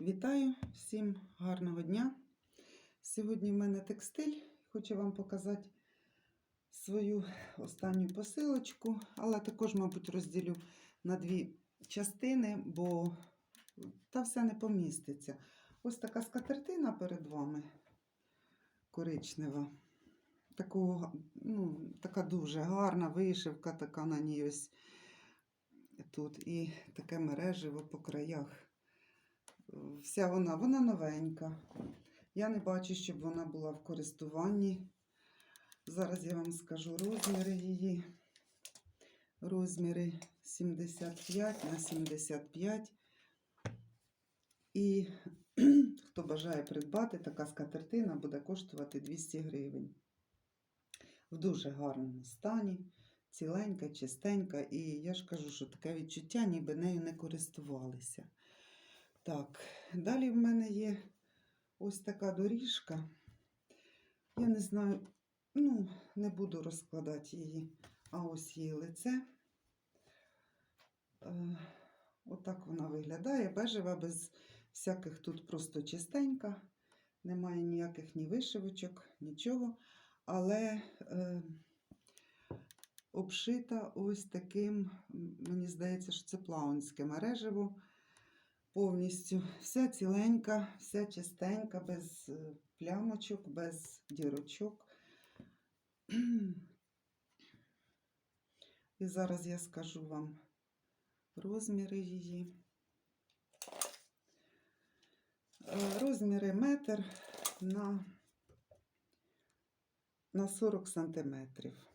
Вітаю всім гарного дня. Сьогодні в мене текстиль. Хочу вам показати свою останню посилочку, але також, мабуть, розділю на дві частини, бо та все не поміститься. Ось така скатертина перед вами коричнева. Такого, ну, така дуже гарна вишивка, така на ній ось тут. І таке мережево по краях. Вся вона, вона новенька. Я не бачу, щоб вона була в користуванні. Зараз я вам скажу розміри її. Розміри 75 на 75. І хто бажає придбати, така скатертина буде коштувати 200 гривень. В дуже гарному стані, ціленька, чистенька. І я ж кажу, що таке відчуття, ніби нею не користувалися. Так, далі в мене є ось така доріжка. Я не знаю, ну, не буду розкладати її, а ось її лице. Е, отак вона виглядає. Бежева, без всяких тут просто чистенька. Немає ніяких ні вишивочок, нічого. Але е, обшита ось таким, мені здається, що це плаунське мережево повністю. Вся ціленька, вся чистенька, без е, плямочок, без дірочок. І зараз я скажу вам розміри її. Е, Розміри метр на, на 40 сантиметрів.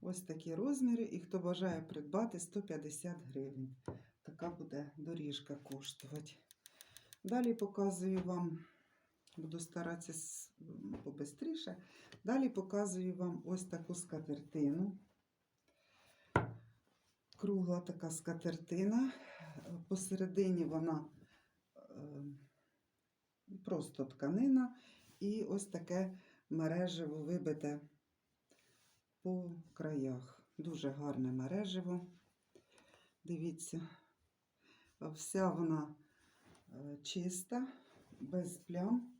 Ось такі розміри, і хто бажає придбати 150 гривень. Така буде доріжка коштувати. Далі показую вам, буду старатися побистріше. Далі показую вам ось таку скатертину. Кругла така скатертина. Посередині вона е, просто тканина, і ось таке мережево вибите по краях. Дуже гарне мережево. Дивіться, вся вона е, чиста, без плям,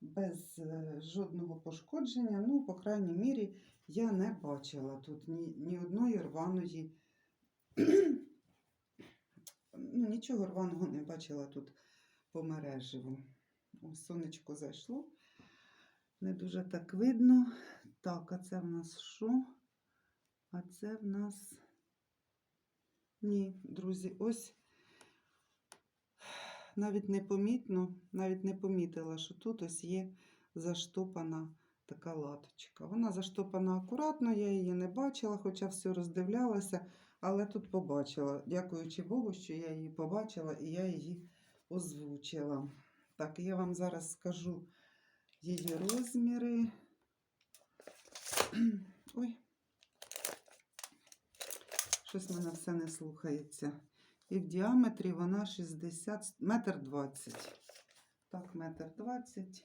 без е, жодного пошкодження. Ну, по крайній мірі, я не бачила тут ні, ні одної рваної. ну, нічого рваного не бачила тут по мереживу. О, сонечко зайшло. Не дуже так видно. Так, а це в нас що? А це в нас. Ні, друзі, ось навіть непомітно, навіть не помітила, що тут ось є заштопана така латочка. Вона заштопана акуратно, я її не бачила, хоча все роздивлялася, але тут побачила. Дякуючи Богу, що я її побачила і я її озвучила. Так, я вам зараз скажу її розміри. Ой. Щось мене все не слухається. І в діаметрі вона 60, метр 20. Так, метр 20.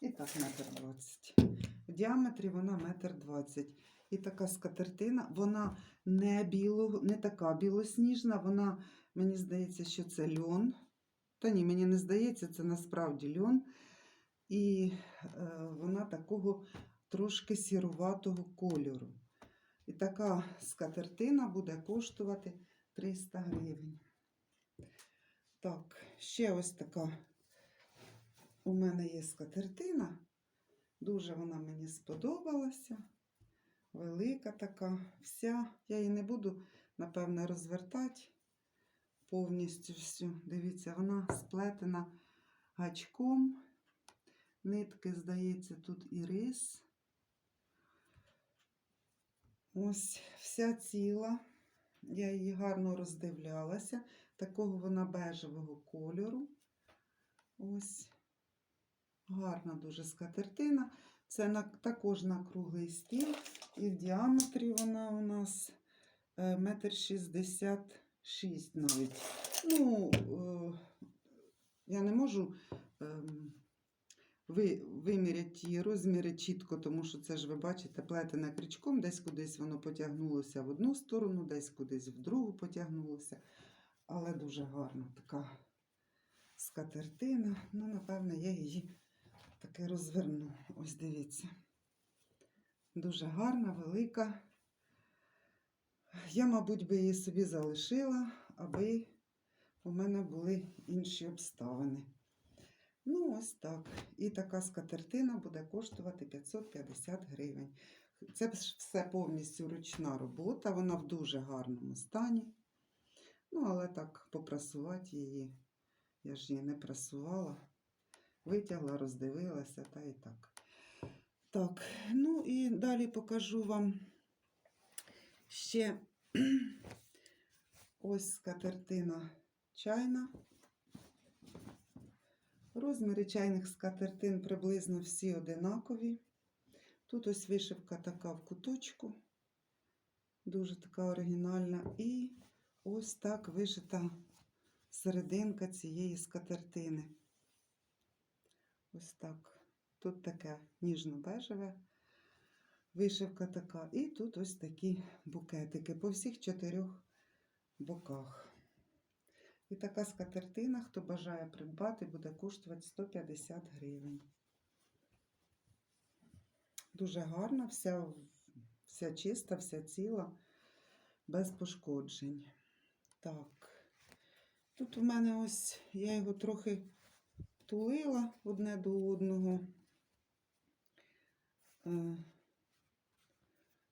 І так, метр 20. В діаметрі вона метр 20. І така скатертина, вона не білого, не така білосніжна, вона, мені здається, що це льон. Та ні, мені не здається, це насправді льон. І е, вона такого трошки сіруватого кольору. І така скатертина буде коштувати 300 гривень. Так, ще ось така у мене є скатертина. Дуже вона мені сподобалася. Велика така. Вся. Я її не буду, напевне, розвертати повністю всю. Дивіться, вона сплетена гачком. Нитки, здається, тут і рис. Ось вся ціла. Я її гарно роздивлялася. Такого вона бежевого кольору. Ось. Гарна дуже скатертина. Це на, також на круглий стіл. І в діаметрі вона у нас е, метр шістдесят шість навіть. Ну, е, я не можу ем, ви, виміряти її розміри чітко, тому що це ж ви бачите, плетене крючком, десь кудись воно потягнулося в одну сторону, десь кудись в другу потягнулося. Але дуже гарна така скатертина. Ну, напевно, я її таки розверну. Ось дивіться. Дуже гарна, велика. Я, мабуть, би її собі залишила, аби у мене були інші обставини. Ну, ось так. І така скатертина буде коштувати 550 гривень. Це все повністю ручна робота, вона в дуже гарному стані. Ну, але так попрасувати її, я ж її не прасувала. Витягла, роздивилася, та і так. Так, ну і далі покажу вам ще ось скатертина чайна. Розміри чайних скатертин приблизно всі одинакові. Тут ось вишивка така в куточку, дуже така оригінальна. І ось так вишита серединка цієї скатертини. Ось так. Тут таке ніжно-бежеве, вишивка така. І тут ось такі букетики по всіх чотирьох боках. І така скатертина, хто бажає придбати, буде коштувати 150 гривень. Дуже гарна, вся, вся чиста, вся ціла, без пошкоджень. Так. Тут у мене ось я його трохи тулила одне до одного. Е,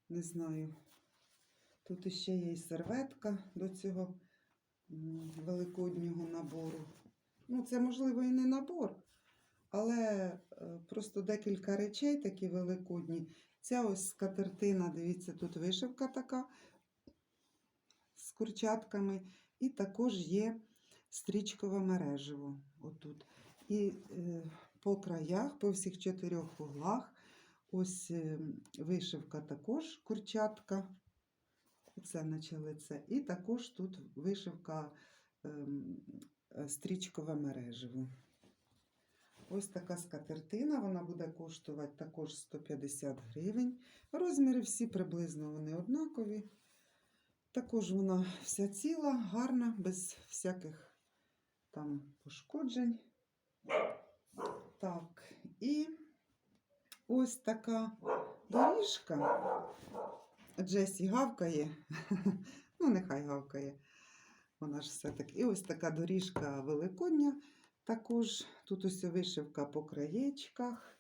не знаю. Тут іще є і серветка до цього великоднього набору. Ну, це, можливо, і не набор, але е, просто декілька речей такі великодні. Ця ось скатертина, дивіться, тут вишивка така з курчатками, і також є стрічкове мережево отут. І е, по краях, по всіх чотирьох углах, ось е, вишивка також курчатка. Це наче лице. І також тут вишивка ем, е, стрічкове мережево. Ось така скатертина, вона буде коштувати також 150 гривень. Розміри всі приблизно вони однакові. Також вона вся ціла, гарна, без всяких там пошкоджень. Так, і ось така доріжка. Джесі гавкає. ну, нехай гавкає. Вона ж все-таки. І ось така доріжка великодня. Також тут ось вишивка по краєчках.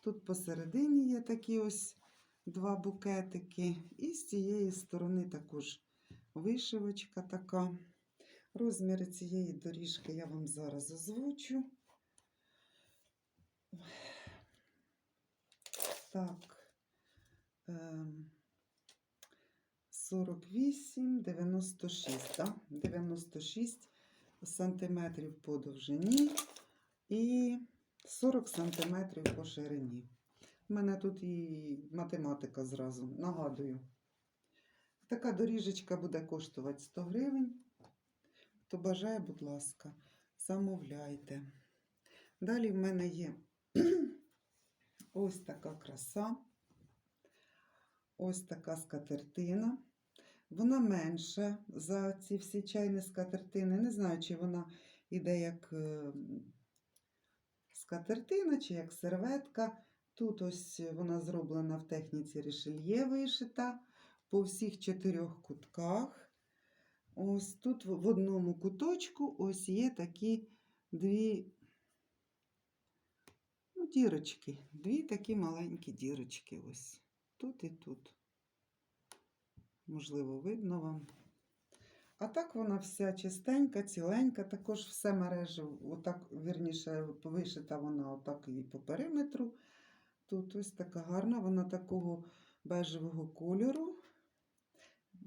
Тут посередині є такі ось два букетики. І з цієї сторони також вишивочка така. Розміри цієї доріжки я вам зараз озвучу. Так. ем, 48, 96, так? 96 сантиметрів по довжині і 40 сантиметрів по ширині. У мене тут і математика зразу, нагадую. Така доріжечка буде коштувати 100 гривень. Хто бажає, будь ласка, замовляйте. Далі в мене є ось така краса, ось така скатертина. Вона менша за ці всі чайні скатертини. Не знаю, чи вона йде як е, скатертина, чи як серветка. Тут ось вона зроблена в техніці рішельє вишита по всіх чотирьох кутках. Ось тут в одному куточку ось є такі дві ну, дірочки. Дві такі маленькі дірочки. Ось тут і тут. Можливо, видно вам. А так вона вся чистенька, ціленька, також все мережа, отак, вірніше, вишита вона отак і по периметру. Тут ось така гарна, вона такого бежевого кольору.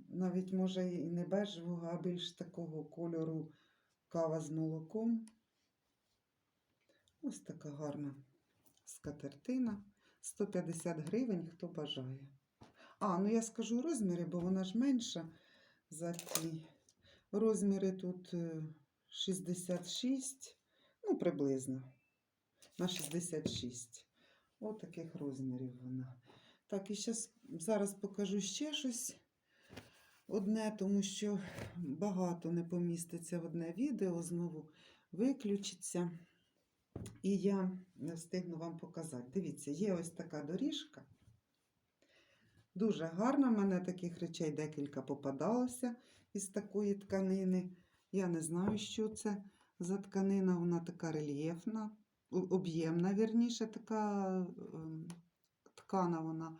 Навіть, може, і не бежевого, а більш такого кольору кава з молоком. Ось така гарна скатертина. 150 гривень, хто бажає. А, ну я скажу розміри, бо вона ж менша за ті. Розміри тут е, 66, ну, приблизно. На 66. Ось таких розмірів вона. Так, і щас, зараз покажу ще щось одне, тому що багато не поміститься в одне відео. Знову виключиться. І я не встигну вам показати. Дивіться, є ось така доріжка. Дуже гарна. У мене таких речей декілька попадалося із такої тканини. Я не знаю, що це за тканина. Вона така рельєфна, об'ємна, вірніше, така ем, ткана вона.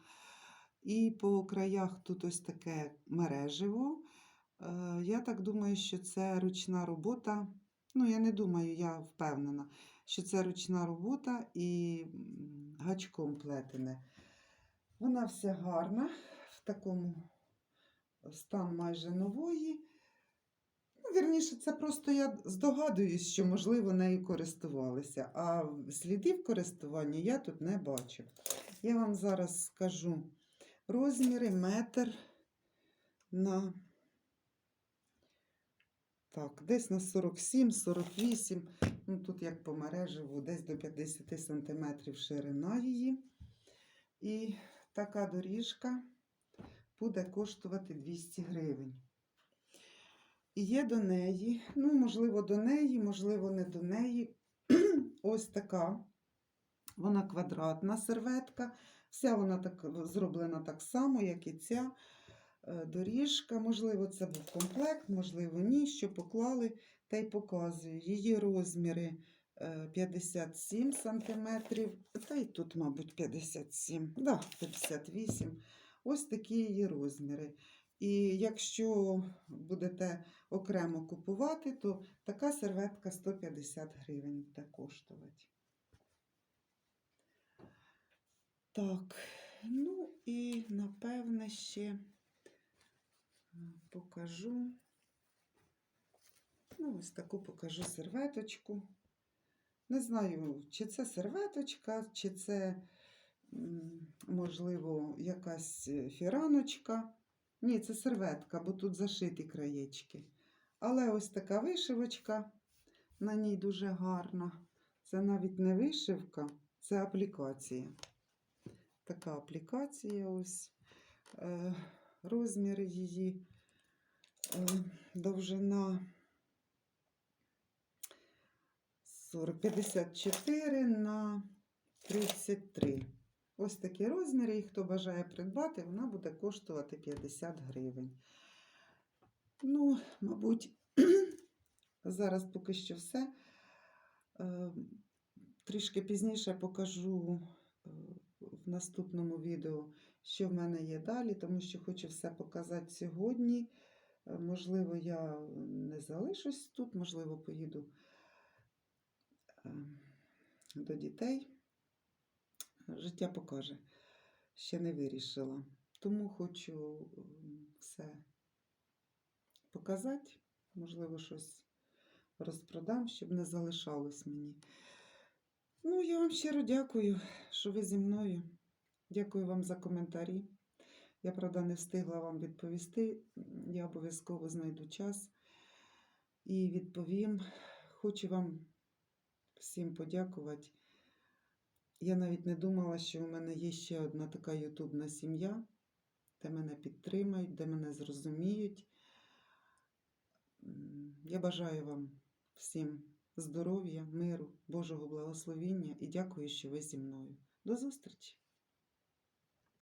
І по краях тут ось таке мереживо. Е, Я так думаю, що це ручна робота. Ну, я не думаю, я впевнена, що це ручна робота і гачком плетене. Вона вся гарна, в такому стан майже нової. Ну, вірніше, це просто я здогадуюсь, що, можливо, нею користувалися, а слідів користування я тут не бачу. Я вам зараз скажу розміри метр на так, десь на 47-48, ну тут як по мереживу, десь до 50 см ширина її. І така доріжка буде коштувати 200 гривень. І є до неї, ну, можливо, до неї, можливо, не до неї. Ось така. Вона квадратна серветка. Вся вона так зроблена так само, як і ця е, доріжка. Можливо, це був комплект, можливо, ні. Що поклали, та й показую. Її розміри 57 см. Та й тут, мабуть, 57, да, 58. Ось такі її розміри. І якщо будете окремо купувати, то така серветка 150 гривень буде коштувати. Так, ну і напевне ще е, покажу. Ну, ось таку покажу серветочку. Не знаю, чи це серветочка, чи це, можливо, якась е, фіраночка. Ні, це серветка, бо тут зашиті краєчки. Але ось така вишивочка на ній дуже гарна. Це навіть не вишивка, це аплікація. Така аплікація ось. Е, розміри її е, довжина 40, 54 на 33. Ось такі розміри, і хто бажає придбати, вона буде коштувати 50 гривень. Ну, мабуть, зараз поки що все. Е, Трішки пізніше покажу е, в наступному відео, що в мене є далі, тому що хочу все показати сьогодні. Е, Можливо, я не залишусь тут, можливо, поїду до дітей. Життя покаже. Ще не вирішила. Тому хочу все показати. Можливо, щось розпродам, щоб не залишалось мені. Ну, я вам щиро дякую, що ви зі мною. Дякую вам за коментарі. Я, правда, не встигла вам відповісти. Я обов'язково знайду час і відповім. Хочу вам всім подякувати. Я навіть не думала, що у мене є ще одна така ютубна сім'я, де мене підтримають, де мене зрозуміють. Я бажаю вам всім здоров'я, миру, Божого благословіння і дякую, що ви зі мною. До зустрічі!